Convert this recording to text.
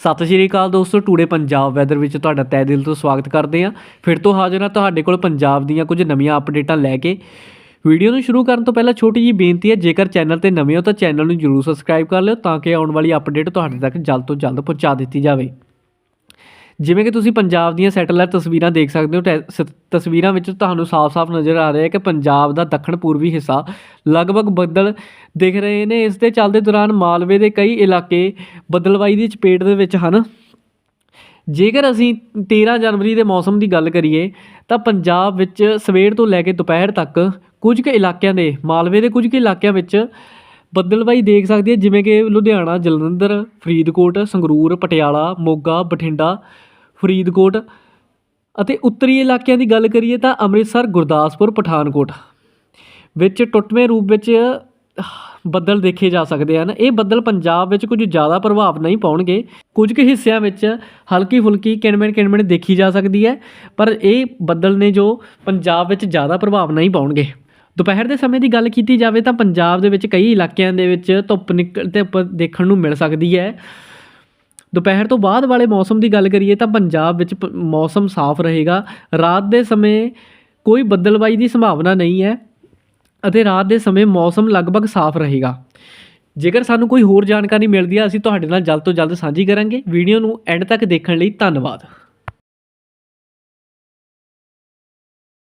ਸਤਿ ਸ਼੍ਰੀ ਅਕਾਲ ਦੋਸਤੋ, today Punjab weather ਵਿੱਚ ਤੁਹਾਡਾ ਤਹਿ ਦਿਲ ਤੋਂ ਸਵਾਗਤ ਕਰਦੇ ਹਾਂ। ਫਿਰ ਤੋਂ ਹਾਜ਼ਰ ਹਾਂ ਤੁਹਾਡੇ ਕੋਲ ਪੰਜਾਬ ਦੀਆਂ ਕੁਝ ਨਵੀਆਂ ਅਪਡੇਟਾਂ ਲੈ ਕੇ। ਵੀਡੀਓ ਨੂੰ ਸ਼ੁਰੂ ਕਰਨ ਤੋਂ ਪਹਿਲਾਂ ਛੋਟੀ ਜੀ ਬੇਨਤੀ ਹੈ, ਜੇਕਰ ਚੈਨਲ ਤੇ ਨਵੇਂ ਹੋ ਤਾਂ ਚੈਨਲ ਨੂੰ ਜਰੂਰ ਸਬਸਕ੍ਰਾਈਬ ਕਰ ਲਿਓ ਤਾਂ ਕਿ ਆਉਣ ਵਾਲੀ ਅਪਡੇਟ ਤੁਹਾਡੇ ਤੱਕ ਜਲਦ ਤੋਂ ਜਲਦ ਪਹੁੰਚਾ ਦਿੱਤੀ ਜਾਵੇ। ਜਿਵੇਂ ਕਿ ਤੁਸੀਂ ਪੰਜਾਬ ਦੀਆਂ ਸੈਟੇਲਾਈਟ ਤਸਵੀਰਾਂ ਦੇਖ ਸਕਦੇ ਹੋ, ਟੈ- ਸ- ਤਸਵੀਰਾਂ ਵਿੱਚ ਤੁਹਾਨੂੰ ਸਾਫ਼-ਸਾਫ਼ ਨਜ਼ਰ ਆ ਰਿਹਾ ਹੈ ਕਿ ਪੰਜਾਬ ਦਾ ਦੱਖਣ ਪੂਰਬੀ ਹਿੱਸਾ ਲਗਭਗ ਬੱਦਲ ਦਿਖ ਰਹੇ ਨੇ। ਇਸ ਦੇ ਚੱਲਦੇ ਦੌਰਾਨ ਮਾਲਵੇ ਦੇ ਕਈ ਇਲਾਕੇ ਬੱਦਲਵਾਈ ਦੀ ਚਪੇਟ ਦੇ ਵਿੱਚ ਹਨ। ਜੇਕਰ ਅਸੀਂ 13 ਜਨਵਰੀ ਦੇ ਮੌਸਮ ਦੀ ਗੱਲ ਕਰੀਏ, ਤਾਂ ਪੰਜਾਬ ਵਿੱਚ ਸਵੇਰ ਤੋਂ ਲੈ ਕੇ ਦੁਪਹਿਰ ਤੱਕ ਕੁਝ ਕੁ ਇਲਾਕਿਆਂ ਦੇ, ਮਾਲਵੇ ਦੇ ਕੁਝ ਕੁ ਇਲਾਕਿਆਂ ਵਿੱਚ ਬੱਦਲਵਾਈ ਦੇਖ ਸਕਦੇ ਜਿਵੇਂ ਕਿ ਲੁਧਿਆਣਾ, ਜਲੰਧਰ, ਫਰੀਦਕੋਟ, ਸੰਗਰੂਰ, ਪਟਿਆਲਾ, ਮੋਗਾ, ਬਠਿੰਡਾ ਫਰੀਦਕੋਟ ਅਤੇ ਉੱਤਰੀ ਇਲਾਕਿਆਂ ਦੀ ਗੱਲ ਕਰੀਏ ਤਾਂ ਅੰਮ੍ਰਿਤਸਰ, ਗੁਰਦਾਸਪੁਰ, ਪਠਾਨਕੋਟ ਵਿੱਚ ਟੁੱਟਵੇਂ ਰੂਪ ਵਿੱਚ ਬੱਦਲ ਦੇਖੇ ਜਾ ਸਕਦੇ ਹਨ। ਇਹ ਬੱਦਲ ਪੰਜਾਬ ਵਿੱਚ ਕੁਝ ਜ਼ਿਆਦਾ ਪ੍ਰਭਾਵ ਨਹੀਂ ਪਾਉਣਗੇ। ਕੁਝ ਕੁ ਹਿੱਸਿਆਂ ਵਿੱਚ ਹਲਕੀ ਫੁਲਕੀ ਕਿਣਮਿਣ ਕਿਣਮਿਣ ਦੇਖੀ ਜਾ ਸਕਦੀ ਹੈ, ਪਰ ਇਹ ਬੱਦਲ ਨੇ ਜੋ ਪੰਜਾਬ ਵਿੱਚ ਜ਼ਿਆਦਾ ਪ੍ਰਭਾਵ ਨਹੀਂ ਪਾਉਣਗੇ। ਦੁਪਹਿਰ ਦੇ ਸਮੇਂ ਦੀ ਗੱਲ ਕੀਤੀ ਜਾਵੇ ਤਾਂ ਪੰਜਾਬ ਦੇ ਵਿੱਚ ਕਈ ਇਲਾਕਿਆਂ ਦੇ ਵਿੱਚ ਧੁੱਪ ਨਿਕਲ ਧੁੱਪ ਦੇਖਣ ਨੂੰ ਮਿਲ ਸਕਦੀ ਹੈ। ਦੁਪਹਿਰ ਤੋਂ ਬਾਅਦ ਵਾਲੇ ਮੌਸਮ ਦੀ ਗੱਲ ਕਰੀਏ ਤਾਂ ਪੰਜਾਬ ਵਿੱਚ ਪ- ਮੌਸਮ ਸਾਫ਼ ਰਹੇਗਾ। ਰਾਤ ਦੇ ਸਮੇਂ ਕੋਈ ਬੱਦਲਬਾਈ ਦੀ ਸੰਭਾਵਨਾ ਨਹੀਂ ਹੈ ਅਤੇ ਰਾਤ ਦੇ ਸਮੇਂ ਮੌਸਮ ਲਗਭਗ ਸਾਫ਼ ਰਹੇਗਾ। ਜੇਕਰ ਸਾਨੂੰ ਕੋਈ ਹੋਰ ਜਾਣਕਾਰੀ ਮਿਲਦੀ ਹੈ, ਅਸੀਂ ਤੁਹਾਡੇ ਨਾਲ ਜਲਦ ਤੋਂ ਜਲਦ ਸਾਂਝੀ ਕਰਾਂਗੇ। ਵੀਡੀਓ ਨੂੰ ਐਂਡ ਤੱਕ ਦੇਖਣ ਲਈ ਧੰਨਵਾਦ।